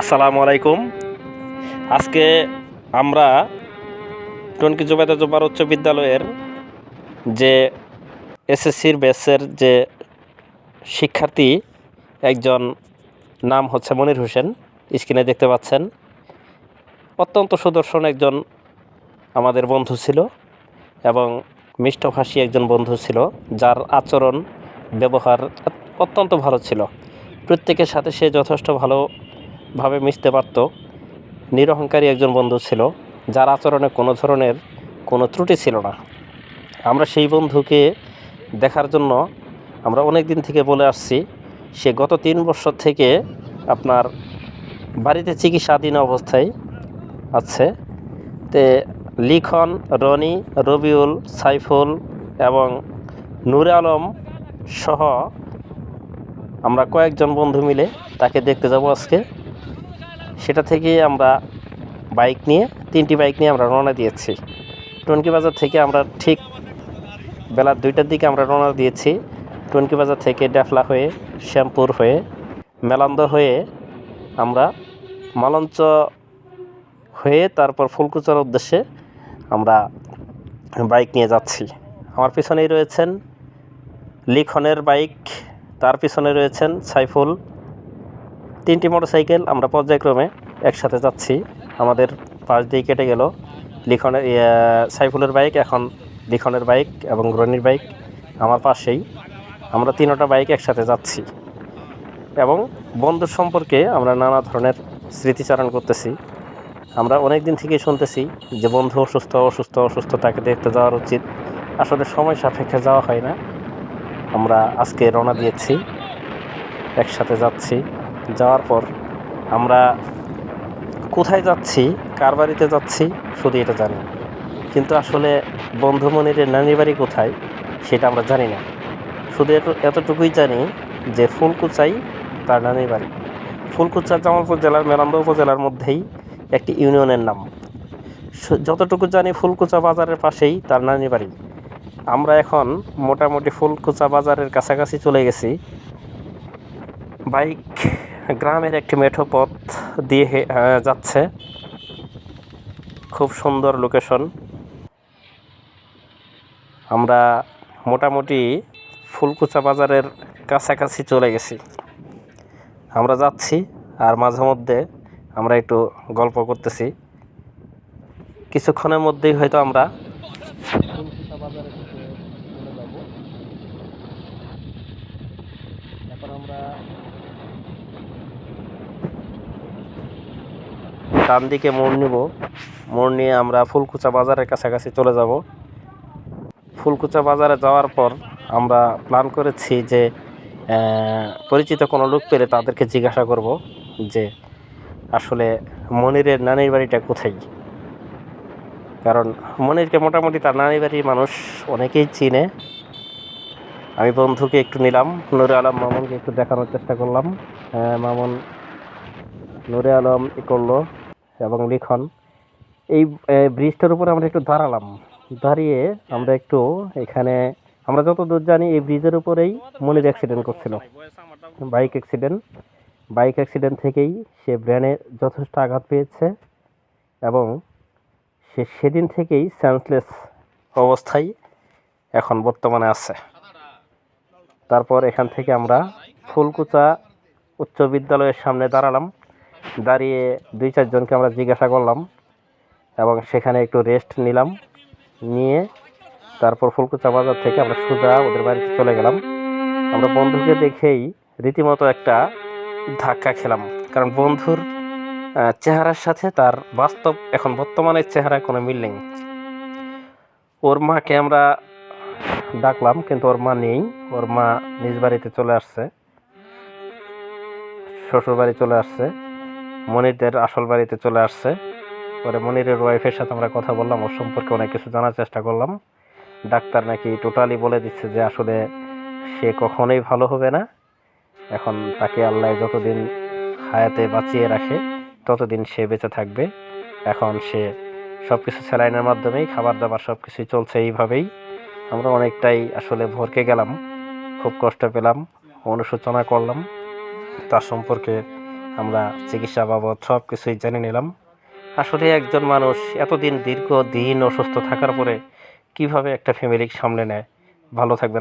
আসসালামু আলাইকুম। আজকে আমরা টনকি জুবাইদা জুবার উচ্চ বিদ্যালয়ের যে এসএসসির ব্যাচের যে শিক্ষার্থী একজন নাম হচ্ছে মনির হোসেন, স্ক্রিনে দেখতে পাচ্ছেন। অত্যন্ত সুদর্শন একজন আমাদের বন্ধু ছিল এবং মিষ্টভাষী একজন বন্ধু ছিল, যার আচরণ, ব্যবহার অত্যন্ত ভালো ছিল। প্রত্যেকের সাথে সে যথেষ্ট ভালোভাবে মিশতে পারত। নিরহংকারী একজন বন্ধু ছিল, যার আচরণে কোনো ধরনের কোনো ত্রুটি ছিল না। আমরা সেই বন্ধুকে দেখার জন্য আমরা অনেক দিন থেকে বলে আসছি, সে গত তিন বছর থেকে আপনার বাড়িতে চিকিৎসাধীন অবস্থায় আছে। তে লিখন, রনি, রবিউল, সাইফুল এবং নূরে আলম সহ আমরা কয়েকজন বন্ধু মিলে তাকে দেখতে যাব আজকে। সেটা থেকে আমরা বাইক নিয়ে, তিনটি বাইক নিয়ে আমরা রওনা দিয়েছি। টনকি বাজার থেকে আমরা ঠিক বেলা দুইটার দিকে আমরা রওনা দিয়েছি। টনকি বাজার থেকে ডেফলা হয়ে, শ্যামপুর হয়ে, মেলান্দ হয়ে আমরা মালঞ্চ হয়ে তারপর ফুলকুচার উদ্দেশ্যে আমরা বাইক নিয়ে যাচ্ছি। আমার পিছনেই রয়েছেন লিখনের বাইক, তার পিছনে রয়েছেন সাইফুল। তিনটি মোটরসাইকেল আমরা পর্যায়ক্রমে একসাথে যাচ্ছি। আমাদের পাশ দিয়ে কেটে গেল। লিখনের সাইফুলের বাইক এখন লিখনের বাইক এবং রনির বাইক আমার পাশেই। আমরা তিনোটা বাইক একসাথে যাচ্ছি। এবং বন্ধুর সম্পর্কে আমরা নানা ধরনের স্মৃতিচারণ করতেছি। আমরা অনেক দিন থেকেই শুনতেছি যে বন্ধু অসুস্থ অসুস্থ অসুস্থ, তাকে দেখতে যাওয়ার উচিত। আসলে সময় সাপেক্ষে যাওয়া হয় না। আমরা আজকে রওনা দিয়েছি। একসাথে যাচ্ছি। যাওয়ার পর আমরা কোথায় যাচ্ছি, কার বাড়িতে যাচ্ছি, শুধু এটা জানি। কিন্তু আসলে বন্ধু মনিরের নানির বাড়ি কোথায়, সেটা আমরা জানি না। শুধু এত- এতটুকুই জানি যে ফুলকুচাই তার নানির বাড়ি। ফুলকুচা জামালপুর জেলার মেলান্দ উপজেলার মধ্যেই একটি ইউনিয়নের নাম। যতটুকু জানি ফুলকুচা বাজারের পাশেই তার নানির বাড়ি। আমরা এখন মোটামুটি ফুলকুচা বাজারের কাছাকাছি চলে গেছি। বাইক গ্রামের একটি মেঠো পথ দিয়ে যাচ্ছে। খুব সুন্দর লোকেশন আমরা মোটামুটি ফুলকুচা বাজারের কাছাকাছি চলে গেছি। আমরা যাচ্ছি আর মাঝে মধ্যে আমরা একটু গল্প করতেছি। কিছুক্ষণের মধ্যেই হয়তো আমরা আমরা ডান দিকে মোড় নিব। মোড় নিয়ে আমরা ফুলকুচা বাজারের কাছাকাছি চলে যাব। ফুলকুচা বাজারে যাওয়ার পর আমরা প্ল্যান করেছি যে পরিচিত কোনো লোক পেলে তাদেরকে জিজ্ঞাসা করব যে, আসলে মনিরের নানির বাড়িটা কোথায়? কারণ মনিরকে মোটামুটি তার নানির বাড়ির মানুষ অনেকেই চিনে। আমি বন্ধুকে একটু নিলাম, নুরে আলম মামুনকে একটু দেখানোর চেষ্টা করলাম। মামুন, নুরে আলম ই করল। এবং লিখন। এই ব্রিজটার উপরে আমরা একটু দাঁড়ালাম। দাঁড়িয়ে আমরা একটু এখানে, আমরা যত দূর জানি এই ব্রিজের উপরেই মনির অ্যাক্সিডেন্ট করছিল। বাইক অ্যাক্সিডেন্ট বাইক অ্যাক্সিডেন্ট থেকেই সে ব্রেনে যথেষ্ট আঘাত পেয়েছে এবং সে সেদিন থেকেই সেন্সলেস অবস্থায় এখন বর্তমানে আছে। তারপর এখান থেকে আমরা ফুলকুচা উচ্চ বিদ্যালয়ের সামনে দাঁড়ালাম। দাঁড়িয়ে দুই চারজনকে আমরা জিজ্ঞাসা করলাম এবং সেখানে একটু রেস্ট নিলাম। নিয়ে তারপর ফুলকুচা বাজার থেকে আমরা সোজা ওদের বাড়িতে চলে গেলাম। আমরা বন্ধুকে দেখেই রীতিমতো একটা ধাক্কা খেলাম। কারণ বন্ধুর চেহারার সাথে তার বাস্তব এখন বর্তমানের চেহারায় কোনো মিল নেই। ওর মাকে আমরা ডাকলাম, কিন্তু ওর মা নেই। ওর মা নিজ বাড়িতে চলে আসছে। শ্বশুর বাড়ি চলে আসছে। মনিরদের আসল বাড়িতে চলে আসছে। পরে মনিরের ওয়াইফের সাথে আমরা কথা বললাম, ওর সম্পর্কে অনেক কিছু জানার চেষ্টা করলাম। ডাক্তার নাকি টোটালি বলে দিচ্ছে যে আসলে সে কখনোই ভালো হবে না। এখন তাকে আল্লাহ যতদিন হায়াতে বাঁচিয়ে রাখে, ততদিন সে বেঁচে থাকবে। এখন সে সব কিছু স্যালাইনের মাধ্যমেই খাবার দাবার সব কিছুই চলছে এইভাবেই। আমরা অনেকটাই আসলে ভরকে গেলাম, খুব কষ্ট পেলাম, অনুশোচনা করলাম। তার সম্পর্কে আমরা চিকিৎসা বাবদ সব কিছুই জেনে নিলাম। আসলে একজন মানুষ এতদিন দীর্ঘ দিন অসুস্থ থাকার পরে কীভাবে একটা ফ্যামিলি সামলে নেয়? ভালো থাকবেন।